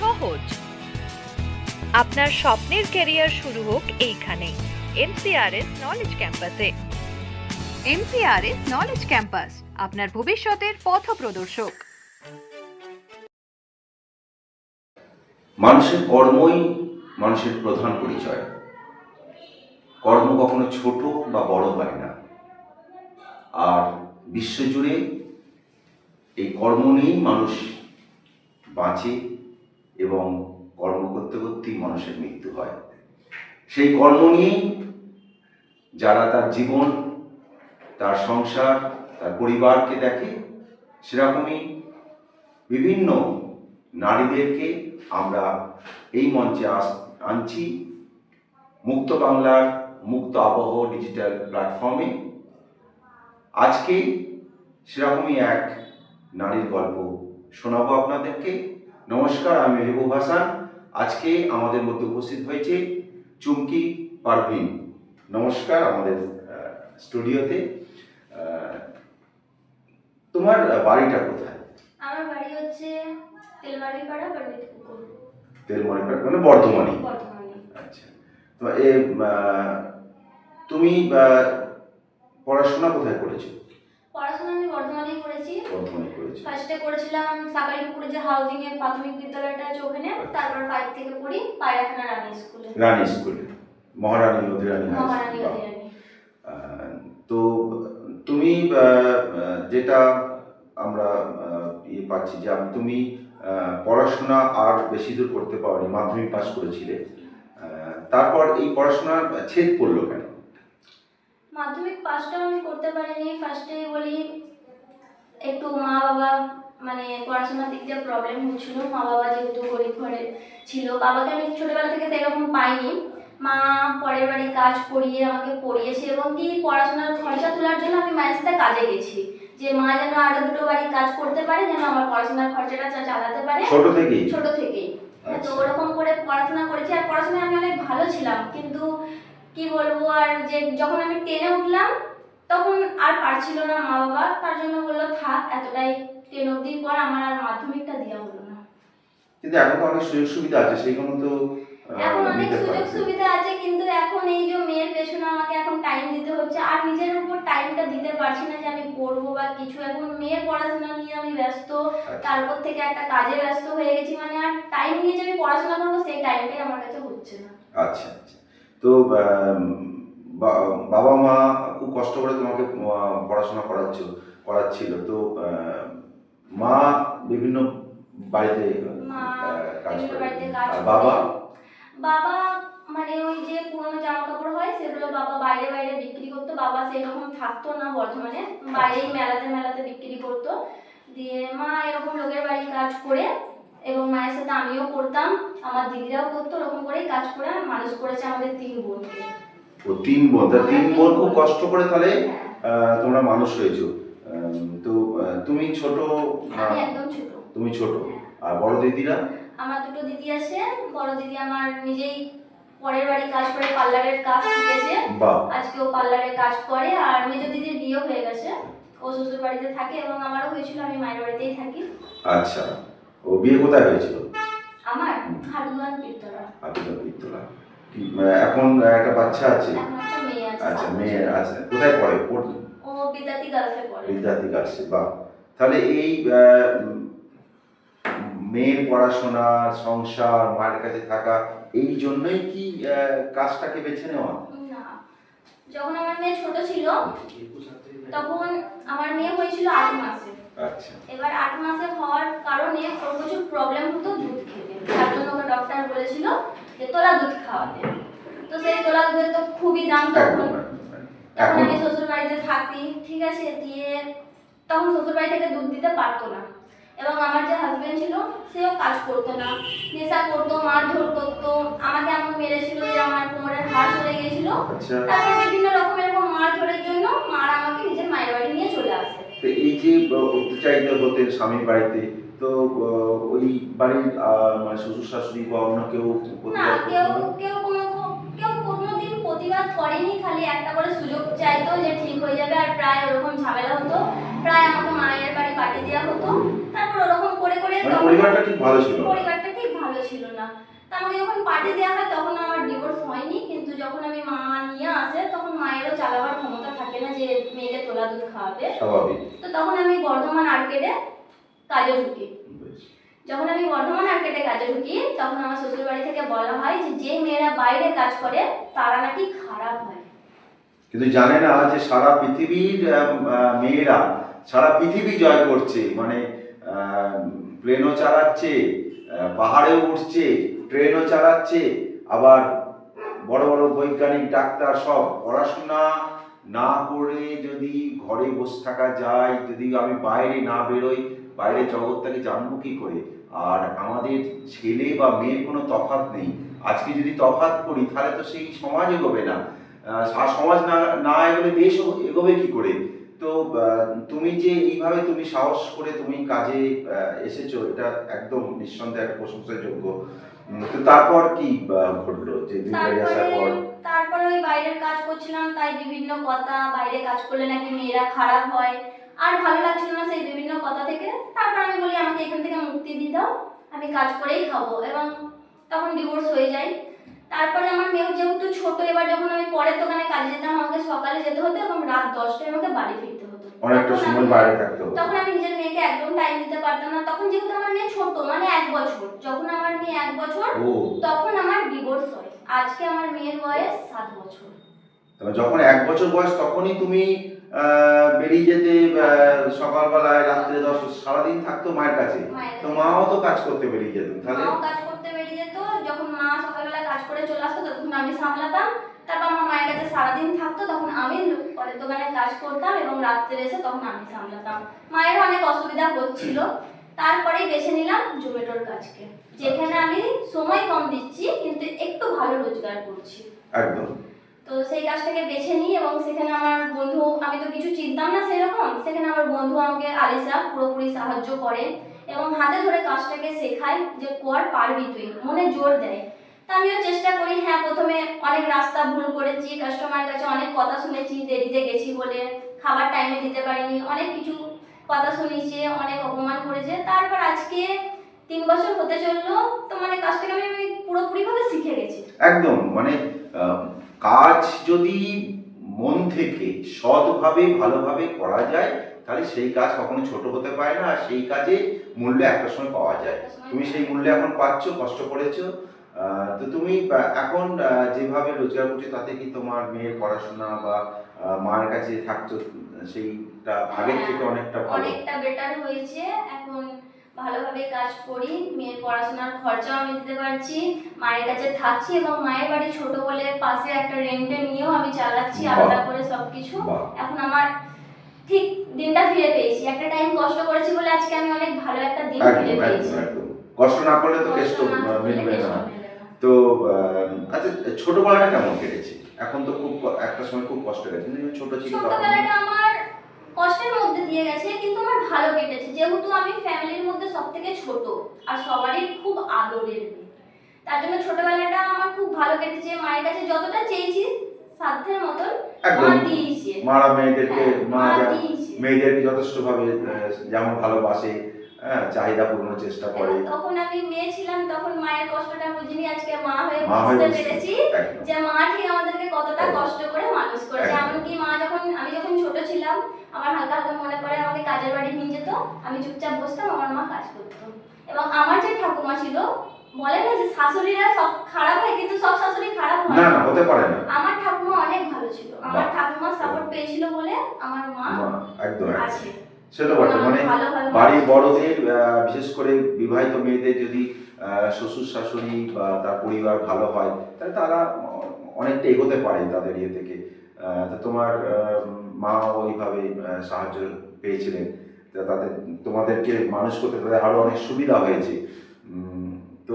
সহজ। আপনার স্বপ্নের ক্যারিয়ার শুরু হোক এইখানে। এমসিআরএস নলেজ ক্যাম্পাসে এমসিআরএস নলেজ ক্যাম্পাস আপনার ভবিষ্যতের পথ প্রদর্শক। মানুষের কর্মই মানুষের প্রধান পরিচয়। কর্ম কখনো ছোট বা বড় হয় না। আর বিশ্বজুড়ে এই কর্ম নিয়েই মানুষ বাঁচে এবং কর্ম করতে করতেই মানুষের মৃত্যু হয়। সেই কর্ম নিয়েই যারা তার জীবন, তার সংসার, তার পরিবারকে দেখে, সেরকমই বিভিন্ন নারীদেরকে আমরা এই মঞ্চে আস- আনছি। মুক্ত বাংলার মুক্ত আবহ ডিজিটাল প্ল্যাটফর্মে। আজকে সেরকমই এক নারীর গল্প শোনাবো আপনাদেরকে। নমস্কার আমি মেহবুব হাসান আজকে আমাদের মধ্যে উপস্থিত হয়েছে চুমকি পারভিন। নমস্কার আমাদের স্টুডিওতে। তোমার বাড়িটা কোথায়? আমার বাড়ি হচ্ছে তেলবাড়িপাড়া পণ্ডিত পুকুর তেলমণিপাড়া মানে বর্ধমানে? বর্ধমানে। আচ্ছা। তো এ তুমি পড়াশোনা কোথায় করেছ? পড়াশোনা আমি বর্ধমানেই করেছি। বর্ধমানে করেছ ফার্স্টে করেছিলাম সাকারি পুকুরে যে হাউজিং এর প্রাথমিক বিদ্যালয়টা আছে ওখানে তারপর ফাইভ থেকে পড়ি পায়রাখানা রানী স্কুলে রানী স্কুলে মহারানী অধিরানী মহারানী। অধিরানী তো তুমি যেটা আমরা ইয়ে পাচ্ছি যে তুমি পড়াশোনা আর বেশি দূর করতে পারোনি মাধ্যমিক পাস করেছিলে। তারপর এই পড়াশোনার ছেদ পড়ল কেন? মাধ্যমিক পাসটাও আমি করতে পারিনি। ফার্স্টে বলি একটু মা বাবা মানে পড়াশোনার দিক দিয়ে প্রবলেম হচ্ছিল। মা বাবা যেহেতু গরিব ঘরে ছিল বাবাকে আমি ছোটোবেলা থেকে সেরকম পাইনি। মা পরের বাড়ি কাজ করিয়ে আমাকে পড়িয়েছে এবং কি পড়াশোনার খরচা তোলার জন্য আমি মায়ের সাথে কাজে গেছি। যে মা যেন আরও দুটো বাড়ি কাজ করতে পারে যেন আমার পড়াশোনার খরচাটা চালাতে পারে। ছোট থেকে ছোট হ্যাঁ, তো আচ্ছা। ওরকম করে পড়াশোনা করেছি আর পড়াশোনায় আমি অনেক ভালো ছিলাম। কিন্তু কি বলব আর যে যখন আমি টেনে উঠলাম তখন আর পারছিল না মা বাবা তার জন্য বলল থাক এতটাই টেন অব্দির পর আমার আর মাধ্যমিকটা দেওয়া হলো না। কিন্তু এখন তো অনেক সুযোগ সুবিধা আছে সেইগুলো তো এখন অনেক সুযোগ সুবিধা আছে কিন্তু এখন এই যে মেয়ের পেছনে আমাকে এখন টাইম দিতে হচ্ছে আর নিজের উপর টাইমটা দিতে পারছি না যে আমি পড়ব বা কিছু। এখন মেয়ের পড়াশোনা নিয়ে আমি ব্যস্ত তারপর থেকে একটা কাজে ব্যস্ত হয়ে গেছি মানে আর টাইম নিয়ে যে আমি পড়াশোনা করব সেই টাইমটাই আমার কাছে হচ্ছে না। আচ্ছা আচ্ছা। তো বাবা মা খুব কষ্ট করে তোমাকে পড়াশোনা করাচ্ছ করাচ্ছিল। তো মা বিভিন্ন বাড়িতে কাজ করে। আর বাবা? বাবা মানে ওই যে পুরোনো জামা কাপড় হয় সেগুলো বাবা বাইরে বাইরে বিক্রি করতো। বাবা সেরকম থাকতো না বর্ধমানে বাইরেই মেলাতে মেলাতে বিক্রি করতো। দিয়ে মা এরকম লোকের বাড়ি কাজ করে এবং মায়ের সাথে আমিও করতাম। আমার দিদিরাও করতো ওরকম করেই কাজ করে মানুষ করেছে আমাদের তিন বোনকে। ও তিন বোন। তা তিন বোন খুব কষ্ট করে তাহলে হ্যাঁ, তোমরা মানুষ হয়েছো। তো তুমি ছোট আমি একদম ছোট। তুমি ছোট। আর বড় দিদিরা? আমার দুটো দিদি আছে বড় দিদি আমার নিজেই পরের বাড়ি কাজ করে পার্লারের কাজ শিখেছে। আজকে ও পার্লারে কাজ করে আর মেজো দিদির বিয়ে হয়ে গেছে। ও শ্বশুর বাড়িতে থাকে এবং আমারও হয়েছিল আমি মায়ের বাড়িতেই থাকি। আচ্ছা। ও বিয়ে কোথায় হয়েছিল? আমার আপিতা পিত্তলা কি আহ, এখন একটা বাচ্চা আছে। আচ্ছা মেয়ে আছে। কোথায় পড়ে? পড়- ও গার্লসে তাহলে এই মেয়ের পড়াশোনা সংসার মায়ের কাছে থাকা এই জন্যই কি কাজটাকে বেছে নেওয়া? যখন আমার মেয়ে ছোট ছিল তখন আমার মেয়ে হয়েছিল আট মাসে আচ্ছা। এবার আট মাসে হওয়ার কারণে ওর প্রচুর প্রবলেম হতো দুধ খেতে। তার জন্য ওকে ডক্টর বলেছিল যে তোলা দুধ খাওয়াতে। তো সেই তোলা দুধের তো খুবই দাম তখন। তখন আমি শ্বশুর বাড়িতে থাকি ঠিক আছে দিয়ে তখন শ্বশুর বাড়ি থেকে দুধ দিতে পারতো না। এবং আমার যে হাজবেন্ড ছিল সেও কাজ করতো না। নেশা করতো মারধর করতো। আমাকে এমন মেরেছিল যে আমার কোমরের হাড় চলে গিয়েছিল। আচ্ছা। তারপর বিভিন্ন রকমের এরকম মারধরের জন্য মার আমাকে নিজের মায়ের বাড়ি নিয়ে চলে আসে। এই যে অত্যাচারিত হতেন স্বামীর বাড়িতে তো ওই বাড়ির মানে শ্বশুর শাশুড়ি বা অন্য কেউ প্রতিবাদ কেউ কেউ কোনো কেউ কোনোদিন প্রতিবাদ করেনি খালি একটা করে সুযোগ চাইতো যে ঠিক হয়ে যাবে আর প্রায় ওরকম ঝামেলা হতো। প্রায় আমাকে মায়ের বাড়ি পাঠিয়ে দেওয়া হতো। তারপর ওরকম করে করে মানে পরিবারটা ঠিক ভালো ছিল? পরিবারটা ঠিক ভালো ছিল না। তা আমাকে যখন পাঠিয়ে দেওয়া হয় তখন আমার ডিভোর্স হয়নি। কিন্তু যখন আমি মা নিয়ে আসে তখন মায়েরও চালাবার ক্ষমতা থাকে না যে মেয়েকে তোলা দুধ খাওয়াবে। তো তখন আমি বর্ধমান আর্কেডে কাজে ঢুকি। যখন আমি বর্ধমান মার্কেটে কাজে ঢুকি তখন আমার শ্বশুর বাড়ি থেকে বলা হয় যে যে মেয়েরা বাইরে কাজ করে তারা নাকি খারাপ হয় কিন্তু জানে না যে সারা পৃথিবীর মেয়েরা সারা পৃথিবী জয় করছে মানে প্লেনও চালাচ্ছে আহ, পাহাড়েও উঠছে ট্রেনও চালাচ্ছে আবার বড় বড় বৈজ্ঞানিক ডাক্তার সব পড়াশোনা না করে যদি ঘরে বসে থাকা যায় যদি আমি বাইরে না বেরোই বাইরের জগৎটাকে জানব কি করে? আর আমাদের ছেলে বা মেয়ের কোনো তফাৎ নেই। আজকে যদি তফাৎ করি তাহলে তো সেই সমাজ এগোবে না। সমাজ না না এগোলে দেশ এগোবে কি করে? তো তুমি যে এইভাবে তুমি সাহস করে তুমি কাজে এসেছ এটা একদম নিঃসন্দেহে একটা প্রশংসার যোগ্য তো তারপর কি ঘটলো যে তুমি বাইরে আসার পর? তারপরে ওই বাইরের কাজ করছিলাম তাই বিভিন্ন কথা বাইরে কাজ করলে নাকি মেয়েরা খারাপ হয়। আর ভালো লাগছিল না সেই বিভিন্ন কথা থেকে তারপর আমি বলি আমাকে এখান থেকে মুক্তি দিয়ে দাও আমি কাজ করেই খাব। এবং তখন ডিভোর্স হয়ে যায়। তারপরে আমার মেয়ে যেহেতু ছোট এবার যখন আমি পরের দোকানে কাজে যেতাম আমাকে সকালে যেতে হতো এবং রাত দশটায় আমাকে বাড়ি ফিরতে হতো। অনেকটা তখন সময় আমি- বাইরে থাকতে তখন আমি নিজের মেয়েকে একদম টাইম দিতে পারতাম না। তখন যেহেতু আমার মেয়ে ছোট মানে এক বছর যখন আমার মেয়ে এক বছর তখন আমার ডিভোর্স হয়। আজকে আমার মেয়ের বয়স সাত বছর। তবে যখন এক বছর বয়স তখনই তুমি বেরিয়ে যেতে সকালবেলায় রাত্রে দশ সারাদিন থাকতো মায়ের কাছে? মায়ের তো মাও তো কাজ করতে বেরিয়ে যেত তাহলে? কাজ করতে বেরিয়ে যেত যখন মা সকালবেলা কাজ করে চলে আসতো তখন আমি সামলাতাম। তারপর আমার মায়ের কাছে সারাদিন থাকতো তখন আমি পরের দোকানে কাজ করতাম এবং রাত্রে এসে তখন আমি সামলাতাম। মায়েরও অনেক অসুবিধা হচ্ছিল। তারপরেই বেছে নিলাম জোম্যাটোর কাজকে। যেখানে আমি সময় কম দিচ্ছি কিন্তু একটু ভালো রোজগার করছি। একদম। তো সেই কাজটাকে বেছে নিই এবং সেখানে আমার বন্ধু, আমি তো কিছু চিনতাম না সেরকম, সেখানে আমার বন্ধু আমাকে আলিসা পুরোপুরি সাহায্য করে এবং হাতে ধরে কাজটাকে শেখায় যে কর পারবি তুই, মনে জোর দেয়। তা আমিও চেষ্টা করি হ্যাঁ প্রথমে অনেক রাস্তা ভুল করেছি কাস্টমারের কাছে অনেক কথা শুনেছি, দেরিতে গেছি বলে, খাবার টাইমে দিতে পারিনি, অনেক কিছু কথা শুনেছে, অনেক অপমান করেছে। তারপর আজকে তিন বছর হতে চলল, তো মানে কাজটাকে আমি পুরোপুরিভাবে শিখে গেছি। একদম মানে কাজ যদি মন থেকে সৎভাবে ভালোভাবে করা যায় তাহলে সেই কাজ কখনো ছোট হতে পারে না আর সেই কাজে মূল্য একটা সময় পাওয়া যায়। তুমি সেই মূল্য এখন পাচ্ছ কষ্ট করেছ তো তুমি এখন যেভাবে রোজগার করছ তাতে কি তোমার মেয়ের পড়াশোনা বা মায়ের কাছে থাকছো সেইটা আগের হ্যাঁ, থেকে অনেকটা ভালো? অনেকটা বেটার হয়েছে। এখন ভালোভাবে কাজ করি মেয়ের পড়াশোনার খরচাও আমি দিতে পারছি মায়ের কাছে থাকছি এবং মায়ের বাড়ি ছোট বলে পাশে একটা রেন্টে নিয়েও আমি চালাচ্ছি আলাদা করে সবকিছু। বাহ। এখন আমার ঠিক দিনটা ফিরে পেয়েছি। একটা টাইম কষ্ট করেছি বলে আজকে আমি অনেক ভালো একটা দিন ফিরে পেয়েছি। কষ্ট না করলে তো কেষ্ট কষ্ট মিলবে না। তো আচ্ছা ছোটবেলাটা কেমন কেটেছে? এখন তো খুব একটা সময় খুব কষ্ট গেছে ছোট ছিল ছোটবেলাটা আমার কষ্টের মধ্যে দিয়ে গেছে কিন্তু আমার ভালো কেটেছে। যেহেতু আমি ফ্যামিলির মধ্যে সব থেকে ছোট আর সবারই খুব আদরের মেয়ে। তার জন্য ছোটবেলাটা আমার খুব ভালো কেটেছে। মায়ের কাছে যতটা চেয়েছি সাধ্যের মতন মা দিয়েছে। মারা মেয়েদেরকে হ্যাঁ, মা মা যা- দিয়েছে। মেয়েদেরকে যথেষ্ট ভাবে যেমন ভালোবাসে হ্যাঁ চাহিদা পূরণের চেষ্টা করে। তখন আমি মেয়ে ছিলাম তখন মায়ের কষ্টটা বুঝিনি আজকে মা হয়ে বুঝতে পেরেছি যে মা ঠিক আমাদেরকে কতটা কষ্ট করে মানুষ করেছে। এমনকি মা যখন আমি যখন ছোট ছিলাম আমার হালকা হালকা মনে পড়ে আমাকে কাজের বাড়ি নিয়ে যেত আমি চুপচাপ বসতাম আমার মা কাজ করতো। এবং আমার যে ঠাকুমা ছিল বলে না যে শাশুড়িরা সব খারাপ হয় কিন্তু সব শাশুড়ি খারাপ হয়। না না। হতে পারে না। আমার ঠাকুমা অনেক ভালো ছিল। আমার। ঠাকুমা সাপোর্ট পেয়েছিল বলে আমার মা একদম একদম। বটে। মানে বাড়ির বড়দের বিশেষ করে বিবাহিত মেয়েদের যদি শ্বশুর শাশুড়ি বা তার পরিবার ভালো হয় তাহলে তারা অনেকটা এগোতে পারে তাদের ইয়ে থেকে। তো তোমার মা ওইভাবে সাহায্য পেয়েছিলেন। তাদের তোমাদেরকে মানুষ করতে তাদের আরও অনেক সুবিধা হয়েছে। তো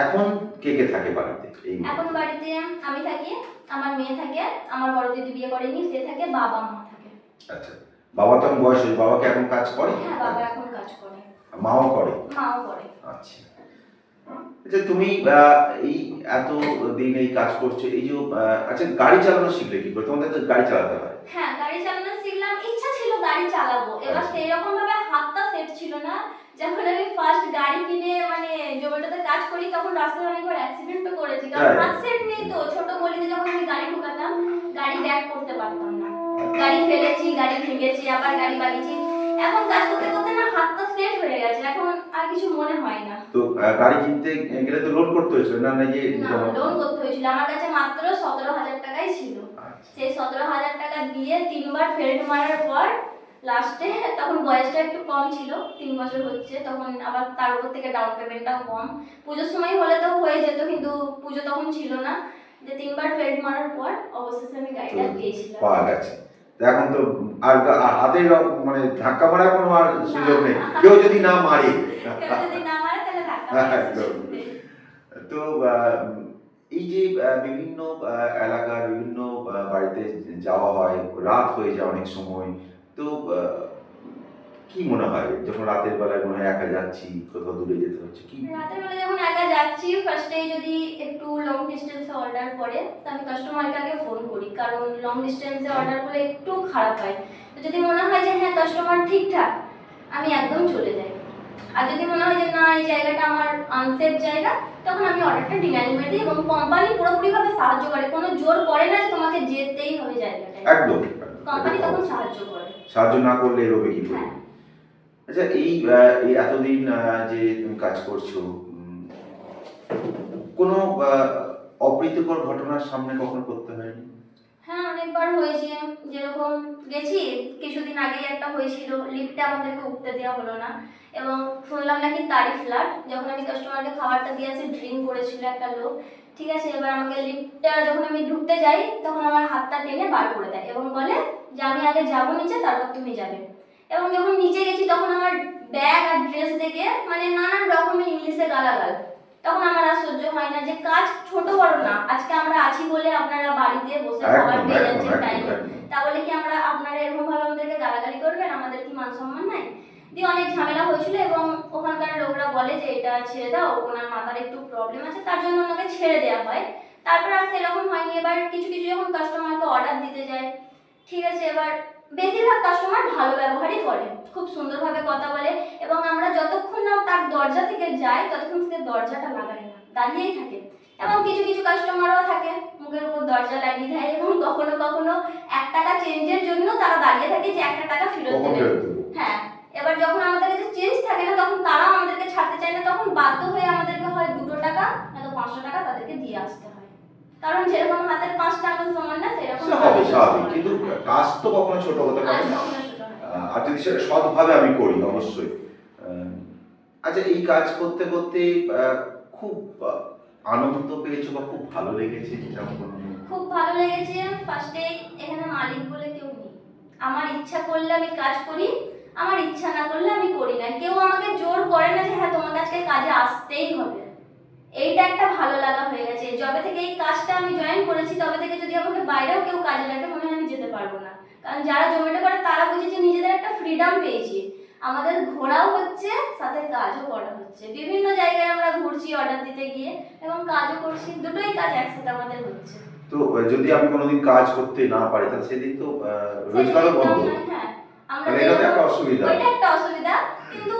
এখন কে কে থাকে বাড়িতে এই এখন বাড়িতে আমি থাকি আমার মেয়ে থাকে আমার বড় দিদি বিয়ে করেনি সে থাকে বাবা মা থাকে। আচ্ছা। বাবা তো বয়স হয়েছে বাবা কি এখন কাজ করে? হ্যাঁ বাবা এখন কাজ করে। মাও করে? মাও করে। আচ্ছা। আচ্ছা তুমি এই এত দিন এই কাজ করছ এই যে আচ্ছা গাড়ি চালানো শিখলে কি করে? তোমাদের তো গাড়ি চালাতে হয়। হ্যাঁ গাড়ি চালানো শিখলাম ইচ্ছা ছিল গাড়ি চালাবো। এবার আচ্ছা। সেই রকম ভাবে হাতটা সেট ছিল না যখন আমি ফার্স্ট গাড়ি কিনে মানে জোম্যাটোতে কাজ করি তখন রাস্তায় অনেকবার অ্যাক্সিডেন্টও করেছি কারণ? হাত সেট নেই তো ছোট গলিতে যখন আমি গাড়ি ঢুকাতাম গাড়ি ব্যাক করতে পারতাম না। ফেলেছি গাড়ি ভেঙেছি আবার গাড়ি বাগিয়েছি এখন কাজ করতে করতে না হাতটা সেট হয়ে গেছে এখন আর কিছু মনে হয় না। তো গাড়ি কিনতে গেলে তো লোন করতে হয়েছিল না না যে লোন করতে হয়েছিল। আমার কাছে মাত্র সতেরো হাজার টাকাই ছিল। আচ্ছা। সেই সতেরো হাজার টাকা দিয়ে তিনবার ফেল্ট মারার পর লাস্টে তখন বয়সটা একটু কম ছিল তিন বছর হচ্ছে তখন আবার তার উপর থেকে ডাউন পেমেন্টটাও কম। পুজোর সময় হলে তো হয়ে যেত কিন্তু পুজো তখন ছিল না। যে তিনবার ফেল্ট মারার পর অবশেষে আমি গাড়িটা পেয়েছিলাম। পাওয়া গেছে। এখন তো আর হাতে মানে ধাক্কা মারার কোনো আর সুযোগ নেই। কেউ যদি না মারে। হ্যাঁ। তো এই যে বিভিন্ন এলাকার বিভিন্ন বাড়িতে যাওয়া হয় রাত হয়ে যায় অনেক সময়। তো কি মনে হয়? যখন রাতের বেলায় মনে হয় একা যাচ্ছি কোথাও দূরে যেতে হচ্ছে কি? রাতের বেলা যখন একা যাচ্ছি ফার্স্টে যদি একটু লং ডিস্টেন্সে অর্ডার করে তো আমি কাস্টমারকে আগে ফোন করি। কারণ লং ডিস্টেন্সে অর্ডার করলে একটু খারাপ হয়। তো যদি মনে হয় যে হ্যাঁ কাস্টমার ঠিকঠাক আমি একদম চলে যাই। আর যদি মনে হয় যে না এই জায়গাটা আমার আনসেফ জায়গা তখন আমি অর্ডারটা ডিনাইল করে দিই এবং কোম্পানি পুরোপুরিভাবে সাহায্য করে। কোনো জোর করে না যে তোমাকে যেতেই হবে জায়গাটায়। একদম। কোম্পানি তখন সাহায্য করে। সাহায্য না করলে এগোবে কি করে হ্যাঁ। আচ্ছা এই এতদিন যে তুমি কাজ করছ কোনো অপ্রীতিকর ঘটনার সামনে কখনো করতে হয়নি? হ্যাঁ অনেকবার হয়েছে। যেরকম গেছি, কিছুদিন আগেই একটা হয়েছিল। লিফটে আমাদেরকে উঠতে দেওয়া হলো না। এবং শুনলাম নাকি তারই ফ্ল্যাট যখন আমি কাস্টমারকে খাবারটা দিয়ে আসি ড্রিঙ্ক করেছিল একটা লোক। ঠিক আছে, এবার আমাকে লিফটটা যখন আমি ঢুকতে যাই, তখন আমার হাতটা টেনে বার করে দেয় এবং বলে যে, আমি আগে যাব নিচে, তারপর তুমি যাবে। এবং যখন নিচে গেছি তখন আমার ব্যাগ আর ড্রেস দেখে মানে নানান রকমের ইংলিশে গালাগাল। তখন আমার আর সহ্য হয় না যে কাজ ছোট বড় না আজকে আমরা আছি বলে আপনারা বাড়িতে বসে খাবার পেয়ে যাচ্ছেন টাইমে তাহলে কি আমরা আপনারা এরকম ভাবে আমাদেরকে গালাগালি করবেন? আমাদের কি মান সম্মান নাই? দিয়ে অনেক ঝামেলা হয়েছিল এবং ওখানকার লোকরা বলে যে এটা ছেড়ে দাও ওনার মাথার একটু প্রবলেম আছে তার জন্য ওনাকে ছেড়ে দেওয়া হয়। তারপর আর সেরকম হয়নি। এবার কিছু কিছু যখন কাস্টমারকে অর্ডার দিতে যায় ঠিক আছে এবার বেশিরভাগ কাস্টমার ভালো ব্যবহারই করে খুব সুন্দরভাবে কথা বলে এবং আমরা যতক্ষণ না তার দরজা থেকে যাই ততক্ষণ সে দরজাটা লাগায় না দাঁড়িয়েই থাকে। এবং কিছু কিছু কাস্টমারও থাকে মুখের উপর দরজা লাগিয়ে দেয় এবং কখনো কখনো এক টাকা চেঞ্জের জন্য তারা দাঁড়িয়ে থাকে যে একটা টাকা ফেরত দেবে। হ্যাঁ এবার যখন আমাদের কাছে চেঞ্জ থাকে না তখন তারাও আমাদেরকে ছাড়তে চায় না তখন বাধ্য হয়ে আমাদেরকে হয় দুটো টাকা নয়তো পাঁচশো টাকা তাদেরকে দিয়ে আসতে হয়। কারণ যেরকম হাতের পাঁচটা আঙুল সমান না সেরকম স্বাভাবিক স্বাভাবিক। কিন্তু কাজ তো কখনো ছোট হতে পারে না। আর যদি সেটা সৎভাবে আমি করি অবশ্যই। আচ্ছা এই কাজ করতে করতে খুব আনন্দ পেয়েছ বা খুব ভালো লেগেছে খুব ভালো লেগেছে। ফার্স্টে এখানে মালিক বলে কেউ নেই। আমার ইচ্ছা করলে আমি কাজ করি আমার ইচ্ছা না করলে আমি করি না। কেউ আমাকে জোর করে না যে হ্যাঁ তোমাকে আজকে কাজে আসতেই হবে। এইটা একটা ভালো লাগা হয়ে গেছে। যবে থেকে এই কাজটা আমি জয়েন করেছি তবে থেকে যদি আমাকে বাইরেও কেউ কাজে লাগে মনে হয় আমি যেতে পারব না। কারণ যারা জমেটো করে তারা বুঝেছে নিজেদের একটা ফ্রিডম পেয়েছি। আমাদের ঘোরাও হচ্ছে সাথে কাজও করা হচ্ছে। বিভিন্ন জায়গায় আমরা ঘুরছি অর্ডার দিতে গিয়ে এবং কাজও করছি। দুটোই কাজ একসাথে আমাদের হচ্ছে। তো যদি আমি কোনোদিন কাজ করতে না পারি তাহলে সেদিন তো রোজগারও বন্ধ। হ্যাঁ আমরা এটা একটা অসুবিধা। ওইটা একটা অসুবিধা। কিন্তু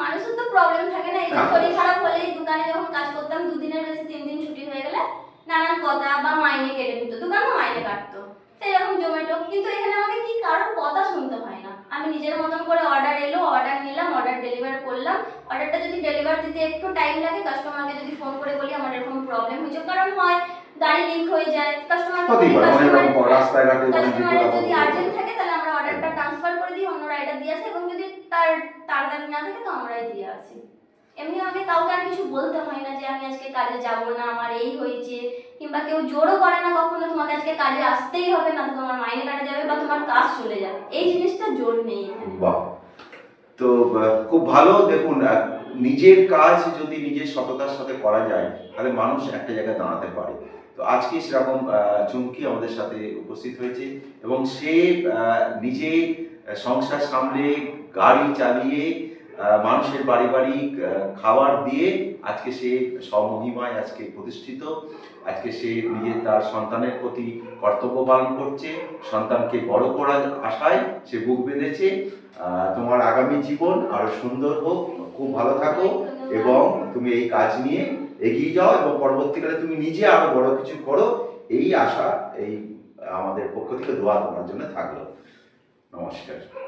মানুষের তো প্রবলেম থাকে না এই যে হ্যাঁ। শরীর খারাপ হলেই দোকানে যখন কাজ করতাম দুদিনের বেশি তিন দিন ছুটি হয়ে গেলে নানান কথা বা মাইনে কেটে নিত দোকানও মাইনে কাটতো। সেরকম জোম্যাটো। কিন্তু এখানে আমাকে কি কারোর কথা শুনতে হয় না। আমি নিজের মতন করে অর্ডার এলো অর্ডার নিলাম অর্ডার ডেলিভার করলাম। অর্ডারটা যদি ডেলিভার দিতে একটু টাইম লাগে কাস্টমারকে যদি ফোন করে বলি আমার এরকম প্রবলেম হয়েছে। কারণ হয় গাড়ি লিক হয়ে যায় কাস্টমার রাস্তাঘাটে যদি আর্জেন্ট থাকে তাহলে আমরা অর্ডারটা ট্রান্সফার করে দিই অন্য রাইডার দিয়ে আসে এবং যদি তার তাড়াতাড়ি না থাকে তো আমরাই দিয়ে আসি। এমনি আমাকে কাউকে আর কিছু বলতে হয় না যে আমি আজকে কাজে যাব না আমার এই হয়েছে কিংবা কেউ জোরও করে না কখনো তোমাকে আজকে কাজে আসতেই হবে না তোমার মাইনে কাটা যাবে বা তোমার কাজ চলে যাবে। এই জিনিসটা জোর নেই বাহ। তো খুব ভালো দেখুন নিজের কাজ যদি নিজের সততার সাথে করা যায় তাহলে মানুষ একটা জায়গায় দাঁড়াতে পারে। তো আজকে সেরকম চুমকি আমাদের সাথে উপস্থিত হয়েছে এবং সে নিজে সংসার সামলে গাড়ি চালিয়ে মানুষের বাড়ি খাবার দিয়ে আজকে সে স্বমহিমায় আজকে প্রতিষ্ঠিত। আজকে সে নিজে তার সন্তানের প্রতি কর্তব্য পালন করছে, সন্তানকে বড় করার আশায় সে বুক বেঁধেছে। তোমার আগামী জীবন আরও সুন্দর হোক, খুব ভালো থাকো এবং তুমি এই কাজ নিয়ে এগিয়ে যাও এবং পরবর্তীকালে তুমি নিজে আরও বড় কিছু করো। এই আশা, এই আমাদের পক্ষ থেকে দোয়া তোমার জন্য থাকল। নমস্কার।